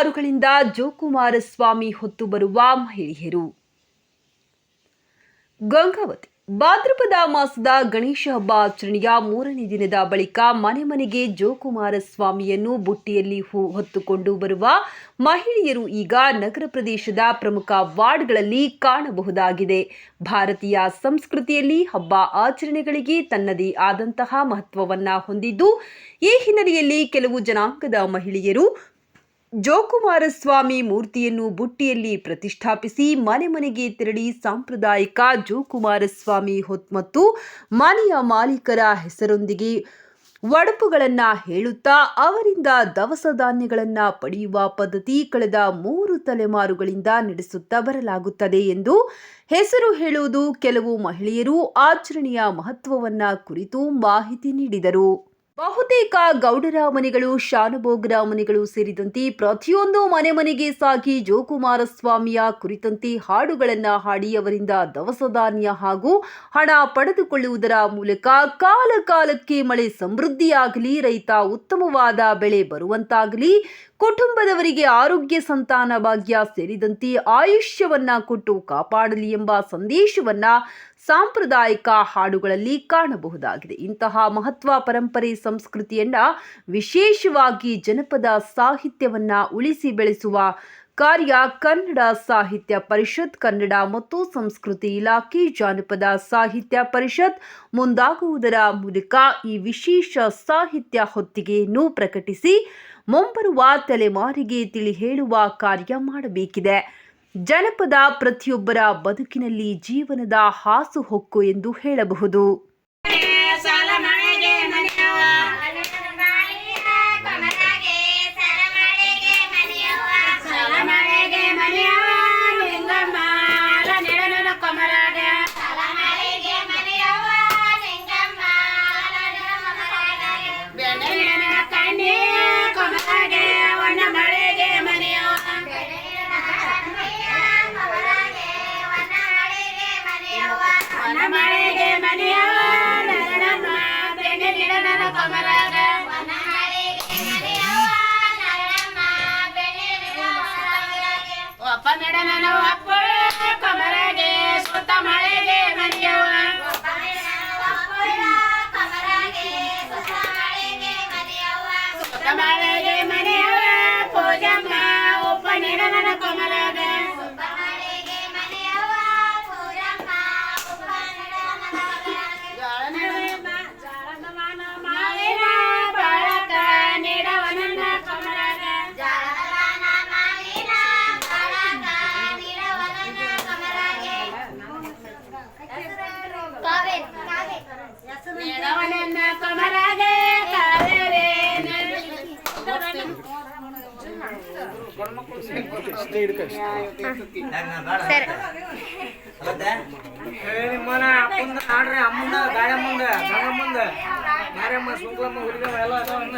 ತಲೆಮಾರುಗಳಿಂದ ಜೋಕುಮಾರಸ್ವಾಮಿ ಹೊತ್ತು ಬರುವ ಮಹಿಳೆಯರು. ಗಂಗಾವತಿ, ಭಾದ್ರಪದ ಮಾಸದ ಗಣೇಶ ಹಬ್ಬ ಆಚರಣೆಯ ಮೂರನೇ ದಿನದ ಬಳಿಕ ಮನೆ ಮನೆಗೆ ಜೋಕುಮಾರಸ್ವಾಮಿಯನ್ನು ಬುಟ್ಟಿಯಲ್ಲಿ ಹೂ, ಹೊತ್ತುಕೊಂಡು ಬರುವ ಮಹಿಳೆಯರು ಈಗ ನಗರ ಪ್ರದೇಶದ ಪ್ರಮುಖ ವಾರ್ಡ್ಗಳಲ್ಲಿ ಕಾಣಬಹುದಾಗಿದೆ. ಭಾರತೀಯ ಸಂಸ್ಕೃತಿಯಲ್ಲಿ ಹಬ್ಬ ಆಚರಣೆಗಳಿಗೆ ತನ್ನದೇ ಆದಂತಹ ಮಹತ್ವವನ್ನು ಹೊಂದಿದ್ದು, ಈ ಹಿನ್ನೆಲೆಯಲ್ಲಿ ಕೆಲವು ಜನಾಂಗದ ಮಹಿಳೆಯರು ಜೋಕುಮಾರಸ್ವಾಮಿ ಮೂರ್ತಿಯನ್ನು ಬುಟ್ಟಿಯಲ್ಲಿ ಪ್ರತಿಷ್ಠಾಪಿಸಿ ಮನೆ ಮನೆಗೆ ತೆರಳಿ ಸಾಂಪ್ರದಾಯಿಕ ಜೋಕುಮಾರಸ್ವಾಮಿ ಹೊತ್ ಮತ್ತು ಮನೆಯ ಮಾಲೀಕರ ಹೆಸರೊಂದಿಗೆ ಒಡಪುಗಳನ್ನು ಹೇಳುತ್ತಾ ಅವರಿಂದ ದವಸ ಧಾನ್ಯಗಳನ್ನು ಪಡೆಯುವ ಪದ್ಧತಿ ಕಳೆದ ಮೂರು ತಲೆಮಾರುಗಳಿಂದ ನಡೆಸುತ್ತಾ ಬರಲಾಗುತ್ತದೆ ಎಂದು ಹೆಸರು ಹೇಳುವುದು ಕೆಲವು ಮಹಿಳೆಯರು ಆಚರಣೆಯ ಮಹತ್ವವನ್ನು ಕುರಿತು ಮಾಹಿತಿ ನೀಡಿದರು. ಬಹುತೇಕ ಗೌಡರ ಮನೆಗಳು ಶಾನಭೋಗರ ಮನೆಗಳು ಸೇರಿದಂತೆ ಪ್ರತಿಯೊಂದು ಮನೆ ಮನೆಗೆ ಸಾಗಿ ಜೋಕುಮಾರಸ್ವಾಮಿಯ ಕುರಿತಂತೆ ಹಾಡುಗಳನ್ನ ಹಾಡಿ ಅವರಿಂದ ದವಸಧಾನ್ಯ ಹಾಗೂ ಹಣ ಪಡೆದುಕೊಳ್ಳುವುದರ ಮೂಲಕ ಕಾಲಕಾಲಕ್ಕೆ ಮಳೆ ಸಮೃದ್ಧಿಯಾಗಲಿ, ರೈತ ಉತ್ತಮವಾದ ಬೆಳೆ ಬರುವಂತಾಗಲಿ ಕುಟುಂಬದವರಿಗೆ ಆರೋಗ್ಯ ಸಂತಾನ ಭಾಗ್ಯ ಸೇರಿದಂತೆ ಆಯುಷ್ಯವನ್ನ ಕೊಟ್ಟು ಕಾಪಾಡಲಿ ಎಂಬ ಸಂದೇಶವನ್ನ ಸಾಂಪ್ರದಾಯಿಕ ಹಾಡುಗಳಲ್ಲಿ ಕಾಣಬಹುದಾಗಿದೆ. ಇಂತಹ ಮಹತ್ವ ಪರಂಪರೆ ಸಂಸ್ಕೃತಿಯನ್ನ ವಿಶೇಷವಾಗಿ ಜನಪದ ಸಾಹಿತ್ಯವನ್ನ ಉಳಿಸಿ ಬೆಳೆಸುವ ಕಾರ್ಯ ಕನ್ನಡ ಸಾಹಿತ್ಯ ಪರಿಷತ್, ಕನ್ನಡ ಮತ್ತು ಸಂಸ್ಕೃತಿ ಇಲಾಖೆ ಜಾನಪದ ಸಾಹಿತ್ಯ ಪರಿಷತ್ ಮುಂದಾಗುವುದರ ಮೂಲಕ ಈ ವಿಶೇಷ ಸಾಹಿತ್ಯ ಹೊತ್ತಿಗೆಯನ್ನು ಪ್ರಕಟಿಸಿ ಮುಂಬರುವ ತಲೆಮಾರಿಗೆ ತಿಳಿ ಹೇಳುವ ಕಾರ್ಯ ಮಾಡಬೇಕಿದೆ. ಜನಪದ ಪ್ರತಿಯೊಬ್ಬರ ಬದುಕಿನಲ್ಲಿ ಜೀವನದ ಹಾಸುಹೊಕ್ಕು ಎಂದು ಹೇಳಬಹುದು. Amen. Camarada de manera. ಅಪ್ಪಂದ ಆಡ್ರಿ ಅಮ್ಮಂದ ಗಾಯಮ್ಮಂದ ಗಂಗಮ್ಮಂದ Maramma ಸುಂಕ್ಲಮ್ಮ ಹುಡುಗಮ್ಮ ಎಲ್ಲ ಅದಾವನ್ನ